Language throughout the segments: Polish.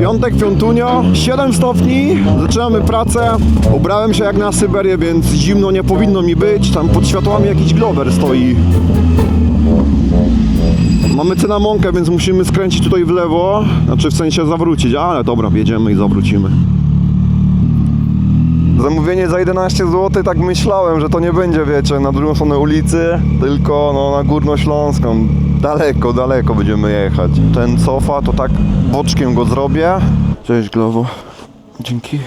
Piątek, piątunio, 7 stopni, zaczynamy pracę. Ubrałem się jak na Syberię, więc zimno nie powinno mi być. Tam pod światłami jakiś glower stoi. Mamy cynamonkę, więc musimy skręcić tutaj w lewo, znaczy w sensie zawrócić, ale dobra, jedziemy i zawrócimy. Zamówienie za 11 zł, tak myślałem, że to nie będzie, wiecie, na drugą stronę ulicy, tylko no, na Górnośląską. Daleko, daleko będziemy jechać. Ten cofa, to tak boczkiem go zrobię. Cześć Glowo. Dzięki.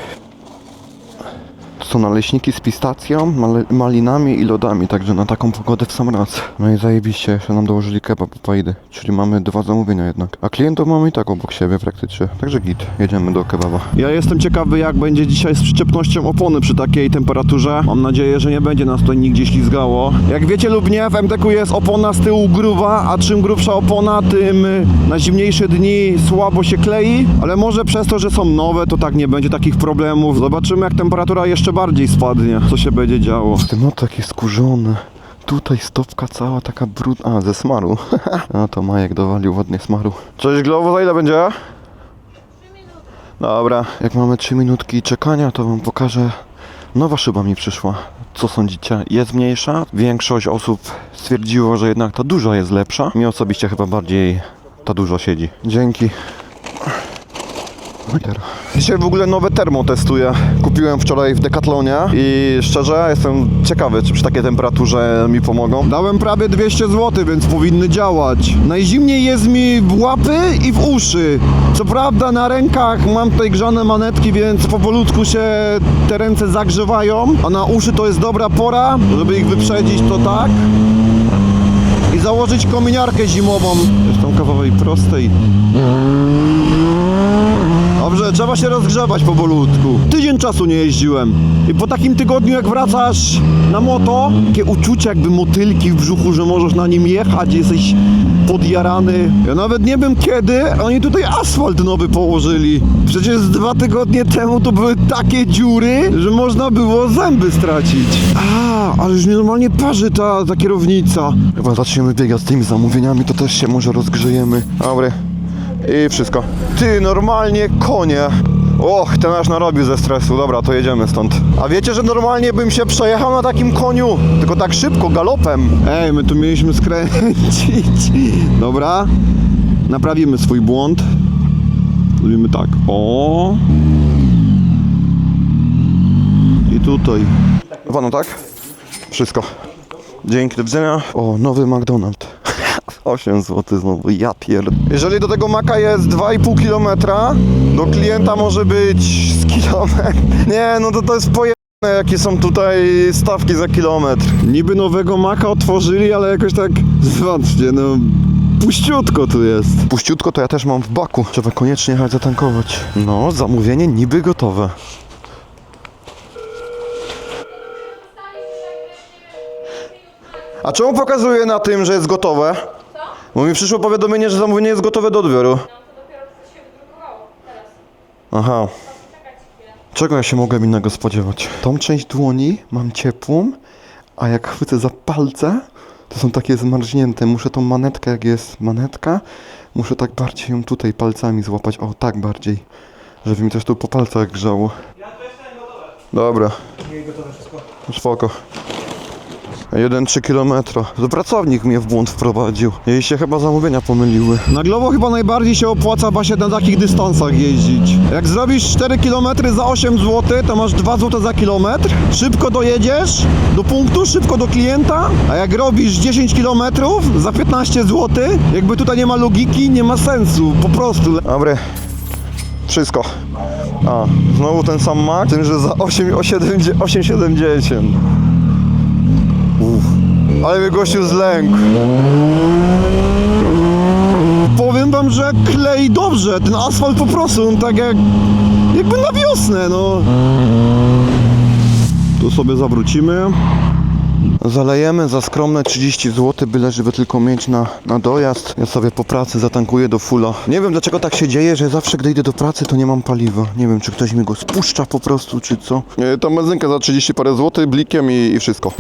To są naleśniki z pistacją, malinami i lodami, także na taką pogodę w sam raz. No i zajebiście, jeszcze nam dołożyli kebab pajdy, czyli mamy dwa zamówienia jednak. A klientów mamy i tak obok siebie praktycznie, także git, jedziemy do kebaba. Ja jestem ciekawy jak będzie dzisiaj z przyczepnością opony przy takiej temperaturze. Mam nadzieję, że nie będzie nas tutaj nigdzie ślizgało. Jak wiecie lub nie, w MTQ jest opona z tyłu gruba, a czym grubsza opona, tym y, na zimniejsze dni słabo się klei, ale może przez to, że są nowe, to tak nie będzie takich problemów. Zobaczymy jak temperatura jeszcze bardziej spadnie, co się będzie działo. No takie skurzone. Tutaj stopka cała taka brudna. A, ze smaru. no to Majek dowalił ładnie smaru. Cześć Glowo, za ile będzie? Dobra, jak mamy 3 minutki czekania, to wam pokażę. Nowa szyba mi przyszła. Co sądzicie? Jest mniejsza? Większość osób stwierdziło, że jednak ta duża jest lepsza. Mi osobiście chyba bardziej ta dużo siedzi. Dzięki. Dzisiaj w ogóle nowe termo testuję. Kupiłem wczoraj w Decathlonie i szczerze jestem ciekawy, czy przy takiej temperaturze mi pomogą. Dałem prawie 200 zł, więc powinny działać. Najzimniej jest mi w łapy i w uszy. Co prawda na rękach mam tutaj grzane manetki, więc powolutku się te ręce zagrzewają, a na uszy to jest dobra pora, żeby ich wyprzedzić, to tak. I założyć kominiarkę zimową. Tam kawałek prostej. Dobrze, trzeba się rozgrzewać powolutku. Tydzień czasu nie jeździłem. I po takim tygodniu, jak wracasz na moto, takie uczucie jakby motylki w brzuchu, że możesz na nim jechać, jesteś podjarany. Ja nawet nie wiem kiedy oni tutaj asfalt nowy położyli. Przecież dwa tygodnie temu to były takie dziury, że można było zęby stracić. A, ale już mnie normalnie parzy ta, ta kierownica. Chyba zaczniemy biegać z tymi zamówieniami, to też się może rozgrzejemy. Dobry. I wszystko. Ty, normalnie konie. Och, ten aż narobił ze stresu. Dobra, to jedziemy stąd. A wiecie, że normalnie bym się przejechał na takim koniu? Tylko tak szybko, galopem. Ej, my tu mieliśmy skręcić. Dobra. Naprawimy swój błąd. Zrobimy tak. O. I tutaj. Panu tak? Wszystko. Dzięki, do widzenia. O, nowy McDonald's. 8 zł znowu, ja pierd... Jeżeli do tego maka jest 2,5 km, do klienta może być z kilometr. Nie, no to to jest pojemne, jakie są tutaj stawki za kilometr. Niby nowego maka otworzyli, ale jakoś tak, zobaczcie, no... Puściutko tu jest. Puściutko to ja też mam w baku. Trzeba koniecznie jechać zatankować. No, zamówienie niby gotowe. A czemu pokazuje na tym, że jest gotowe? Bo mi przyszło powiadomienie, że zamówienie jest gotowe do odbioru. Aha. Czego ja się mogłem innego spodziewać? Tą część dłoni mam ciepłą, a jak chwycę za palce, to są takie zmarznięte. Muszę tą manetkę, jak jest manetka, muszę tak bardziej ją tutaj palcami złapać. O, tak bardziej. Żeby mi też tu po palcach grzało. Dobra. Spoko. 1-3 km. To pracownik mnie w błąd wprowadził. Jej się chyba zamówienia pomyliły. Na Glovo chyba najbardziej się opłaca właśnie na takich dystansach jeździć. Jak zrobisz 4 km za 8 zł, to masz 2 zł za kilometr. Szybko dojedziesz do punktu, szybko do klienta. A jak robisz 10 km za 15 zł, jakby tutaj nie ma logiki, nie ma sensu. Po prostu. Dobry. Wszystko. A, znowu ten sam mak, tym, że za 8,70. 8,70. Uff. Ale mnie gościu zlękł. Powiem wam, że klei dobrze. Ten asfalt po prostu, on tak jak... Jakby na wiosnę, no. Tu sobie zawrócimy. Zalejemy za skromne 30 zł, byle żeby tylko mieć na, na dojazd. Ja sobie po pracy zatankuję do fulla. Nie wiem dlaczego tak się dzieje, że zawsze gdy idę do pracy to nie mam paliwa. Nie wiem czy ktoś mi go spuszcza po prostu, czy co. Nie, tam benzynkę za 30 parę złotych, blikiem i, i wszystko.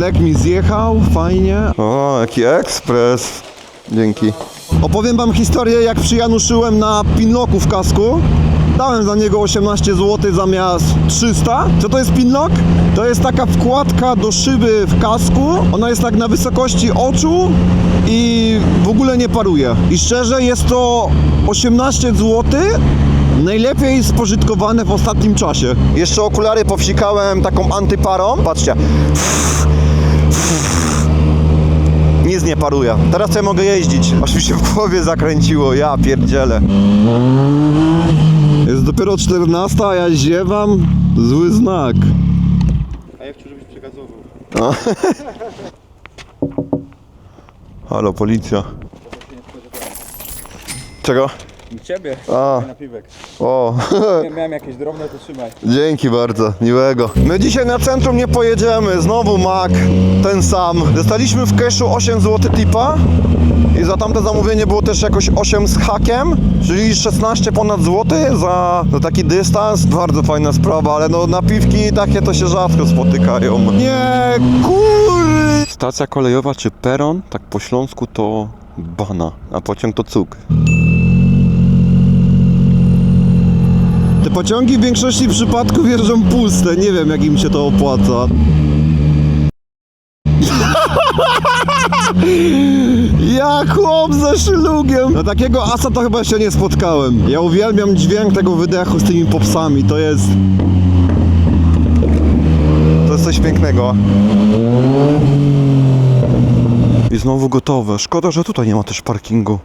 Black mi zjechał, fajnie. O, jaki ekspres. Dzięki. Opowiem wam historię, jak przyjanuszyłem na pinlocku w kasku. Dałem za niego 18 zł zamiast 300. Co to jest pinlock? To jest taka wkładka do szyby w kasku. Ona jest tak na wysokości oczu i w ogóle nie paruje. I szczerze jest to 18 zł. Najlepiej spożytkowane w ostatnim czasie. Jeszcze okulary powsikałem taką antyparą. Patrzcie. Nie paruje. Teraz ja mogę jeździć. Aż mi się w głowie zakręciło. Ja pierdzielę. Jest dopiero 14, a ja ziewam. Zły znak. A ja chcę, żebyś przekazował. Halo, policja. Czego? Ciebie? A. Na piwek. O, Ja miałem jakieś drobne, to trzymaj. dzięki bardzo, miłego. My dzisiaj na centrum nie pojedziemy, znowu Mac, ten sam. Dostaliśmy w cashu 8 zł tipa i za tamte zamówienie było też jakoś 8 z hakiem, czyli 16 ponad złoty za, za taki dystans. Bardzo fajna sprawa, ale no napiwki takie to się rzadko spotykają. Nie, kur... Stacja kolejowa czy peron, tak po śląsku to bana, a pociąg to cuk. Te pociągi w większości przypadków jeżdżą puste. Nie wiem, jak im się to opłaca. Ja chłop ze szlugiem! Na takiego asa to chyba się nie spotkałem. Ja uwielbiam dźwięk tego wydechu z tymi popsami. To jest... To jest coś pięknego. I znowu gotowe. Szkoda, że tutaj nie ma też parkingu.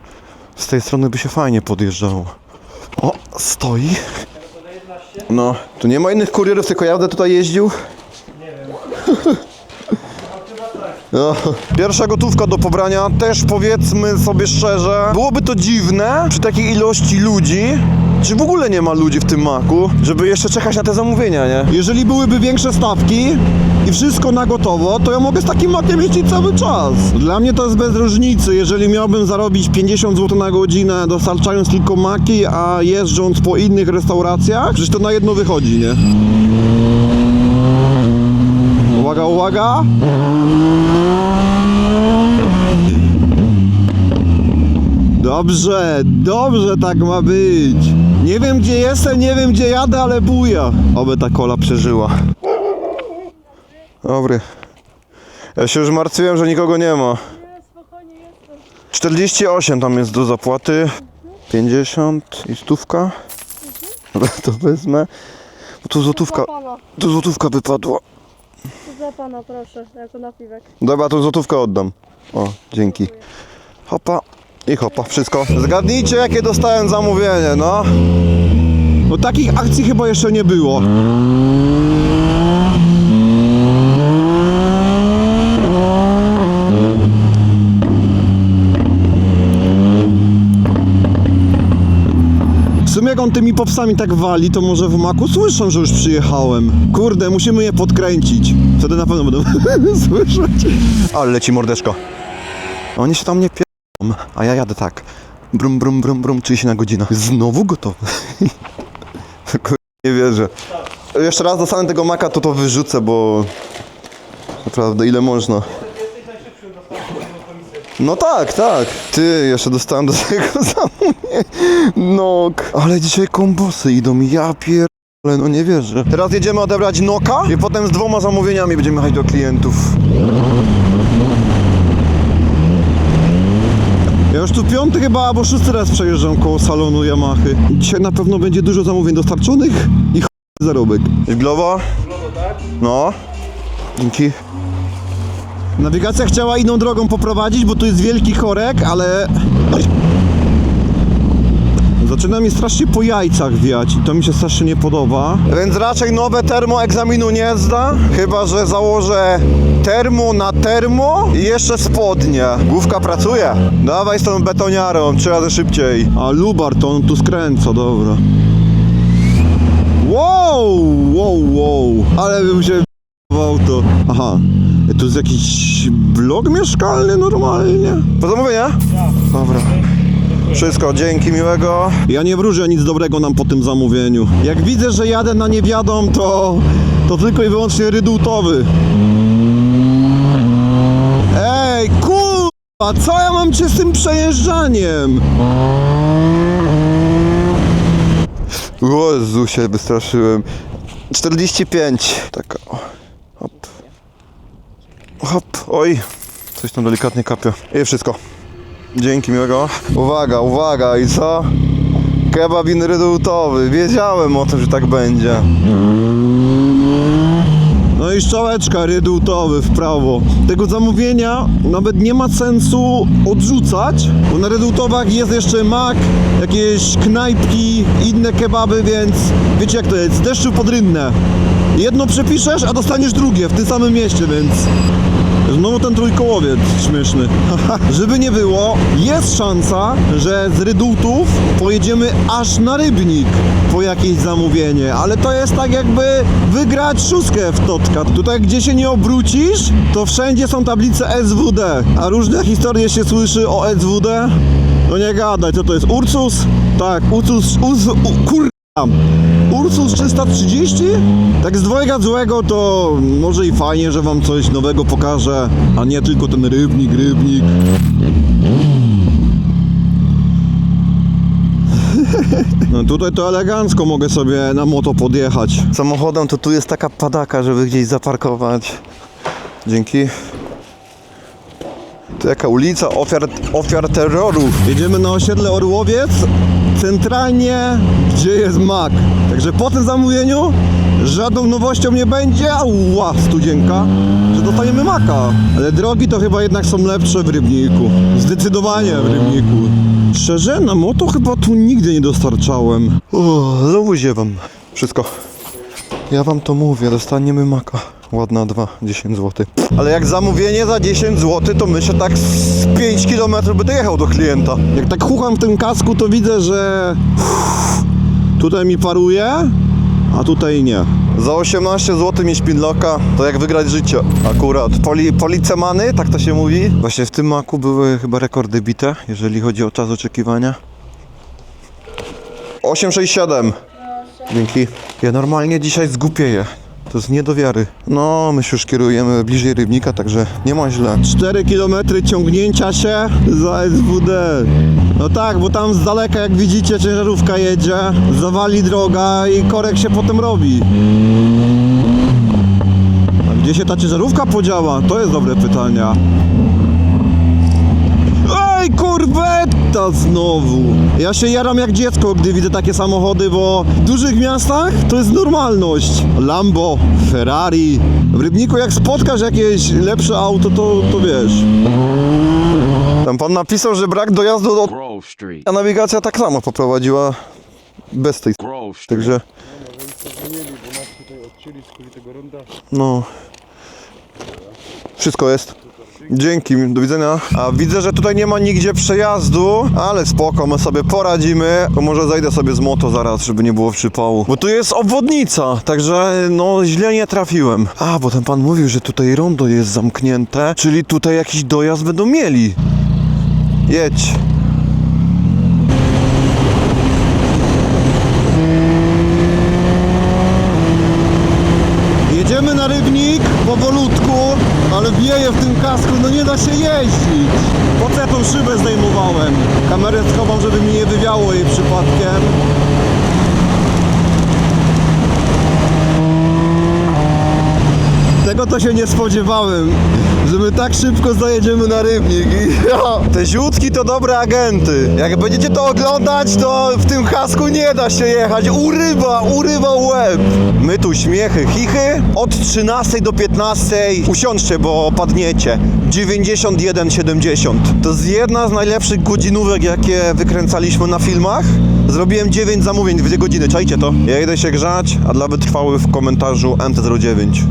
Z tej strony by się fajnie podjeżdżało. O, stoi. No, tu nie ma innych kurierów, tylko ja będę tutaj jeździł. Nie wiem. No, pierwsza gotówka do pobrania, też powiedzmy sobie szczerze, byłoby to dziwne przy takiej ilości ludzi, czy w ogóle nie ma ludzi w tym maku, żeby jeszcze czekać na te zamówienia, nie? Jeżeli byłyby większe stawki i wszystko na gotowo, to ja mogę z takim makiem jeździć cały czas. Dla mnie to jest bez różnicy, jeżeli miałbym zarobić 50 zł na godzinę dostarczając tylko maki, a jeżdżąc po innych restauracjach, przecież to na jedno wychodzi, nie? Uwaga, uwaga! Dobrze, dobrze tak ma być. Nie wiem gdzie jestem, nie wiem gdzie jadę, ale buja. Oby ta kola przeżyła. Dobry. Ja się już martwiłem, że nikogo nie ma. 48 tam jest do zapłaty. 50 i stówka. To wezmę. Bo tu złotówka, tu złotówka wypadła. za pana proszę, jako napiwek. Dobra, to złotówkę oddam. O, dzięki. Hopa i hopa, wszystko. Zgadnijcie, jakie dostałem zamówienie, no. No takich akcji chyba jeszcze nie było. W sumie jak on tymi popsami tak wali, to może w maku słyszą, że już przyjechałem. Kurde, musimy je podkręcić. Wtedy na pewno będą słyszeć. Ale leci mordeczko. Oni się tam nie pierdolą, a ja jadę tak. Brum, brum, brum, brum, 30 na godzinę. Znowu gotowy. Nie wierzę. Jeszcze raz dostanę tego maka, to to wyrzucę, bo... Naprawdę, ile można. No tak, tak. Ty, jeszcze dostałem do tego zamówienie. No, ale dzisiaj kombosy idą, ja pier... Ale no nie wierzę. Teraz jedziemy odebrać Noka i potem z dwoma zamówieniami będziemy jechać do klientów. Ja już tu piąty chyba, albo szósty raz przejeżdżam koło salonu Yamahy. Dzisiaj na pewno będzie dużo zamówień dostarczonych i ch... zarobek. Glowa? No. Dzięki. Nawigacja chciała inną drogą poprowadzić, bo tu jest wielki korek, ale... Zaczyna mi strasznie po jajcach wiać i to mi się strasznie nie podoba. Więc raczej nowe termo egzaminu nie zda, chyba że założę termo na termo i jeszcze spodnie. Główka pracuje. Dawaj z tą betoniarą, trzy razy szybciej. A Lubar to on tu skręca, dobra. Wow, wow, wow. Ale bym się auto. Aha. Tu jest jakiś blok mieszkalny normalnie. Po zamówienia? Dobra. Wszystko, dzięki, miłego. Ja nie wróżę nic dobrego nam po tym zamówieniu. Jak widzę, że jadę na niewiadom, to, to tylko i wyłącznie rydutowy. Ej, kur... A co ja mam cię z tym przejeżdżaniem? Jezu, się wystraszyłem. 45. Taka. o. Hop. Hop. Oj. Coś tam delikatnie kapie. I wszystko. Dzięki, miłego. Uwaga, uwaga. I co? Kebabin redutowy. Wiedziałem o tym, że tak będzie. No i szczałeczka redutowy w prawo. Tego zamówienia nawet nie ma sensu odrzucać, bo na redutowach jest jeszcze mak, jakieś knajpki, inne kebaby, więc wiecie jak to jest, z deszczu pod rynnę. Jedno przepiszesz, a dostaniesz drugie w tym samym mieście, więc Znowu ten trójkołowiec śmieszny. Żeby nie było, jest szansa, że z Rydutów pojedziemy aż na Rybnik po jakieś zamówienie, ale to jest tak jakby wygrać szóstkę w Totka. Tutaj gdzie się nie obrócisz, to wszędzie są tablice SWD, a różne historie się słyszy o SWD. No nie gadaj, co to jest? Ursus? Tak, Ursus, Ursus, kur... Ursus 330? Tak z dwojga złego to może i fajnie, że wam coś nowego pokażę, a nie tylko ten rybnik, rybnik. No tutaj to elegancko mogę sobie na moto podjechać. Samochodem to tu jest taka padaka, żeby gdzieś zaparkować. Dzięki. To jaka ulica ofiar, ofiar terroru. Jedziemy na osiedle Orłowiec, centralnie gdzie jest mak. Także po tym zamówieniu żadną nowością nie będzie, ała, studzienka, że dostaniemy maka. Ale drogi to chyba jednak są lepsze w Rybniku. Zdecydowanie w Rybniku. Szczerze, na moto chyba tu nigdy nie dostarczałem. O, znowu ziewam. Wszystko. Ja wam to mówię, dostaniemy maka. Ładna 2, 10 zł. Ale jak zamówienie za 10 zł, to myślę tak z 5 km by dojechał do klienta. Jak tak chucham w tym kasku, to widzę, że tutaj mi paruje, a tutaj nie. Za 18 zł mieć pinlocka, to jak wygrać życie. Akurat. Poli, policemany, tak to się mówi. Właśnie w tym maku były chyba rekordy bite, jeżeli chodzi o czas oczekiwania. 867. Dzięki. Ja normalnie dzisiaj zgupieję. To jest nie do wiary. No, my się już kierujemy bliżej Rybnika, także nie ma źle. 4 km ciągnięcia się za SWD. No tak, bo tam z daleka, jak widzicie, ciężarówka jedzie, zawali droga i korek się potem robi. A gdzie się ta ciężarówka podziała? To jest dobre pytanie. Ej, kurwetta znowu! Ja się jaram jak dziecko, gdy widzę takie samochody, bo w dużych miastach to jest normalność. Lambo, Ferrari. W Rybniku jak spotkasz jakieś lepsze auto, to, to wiesz. Tam pan napisał, że brak dojazdu do... Grove Street. A nawigacja tak samo poprowadziła bez tej... Grove Street. Także... No... Wszystko jest. Dzięki, do widzenia. A widzę, że tutaj nie ma nigdzie przejazdu, ale spoko, my sobie poradzimy. Może zajdę sobie z moto zaraz, żeby nie było przypału. Bo tu jest obwodnica, także no źle nie trafiłem. A, bo ten pan mówił, że tutaj rondo jest zamknięte, czyli tutaj jakiś dojazd będą mieli. Jedź. Jedziemy na rybnik powolutku, ale wieje w tym kasku, no nie da się jeździć. Po co ja tą szybę zdejmowałem? Kamerę schowam, żeby mi nie wywiało jej przypadkiem. Tego to się nie spodziewałem, że my tak szybko zajedziemy na rybnik. I, ja, te ziutki to dobre agenty. Jak będziecie to oglądać, to w tym kasku nie da się jechać. Urywa, urywa łeb. My tu śmiechy, chichy. Od 13 do 15 usiądźcie, bo padniecie. 91,70. To jest jedna z najlepszych godzinówek, jakie wykręcaliśmy na filmach. Zrobiłem 9 zamówień, 2 godziny, czajcie to. Ja idę się grzać, a dla wytrwałych w komentarzu MT-09.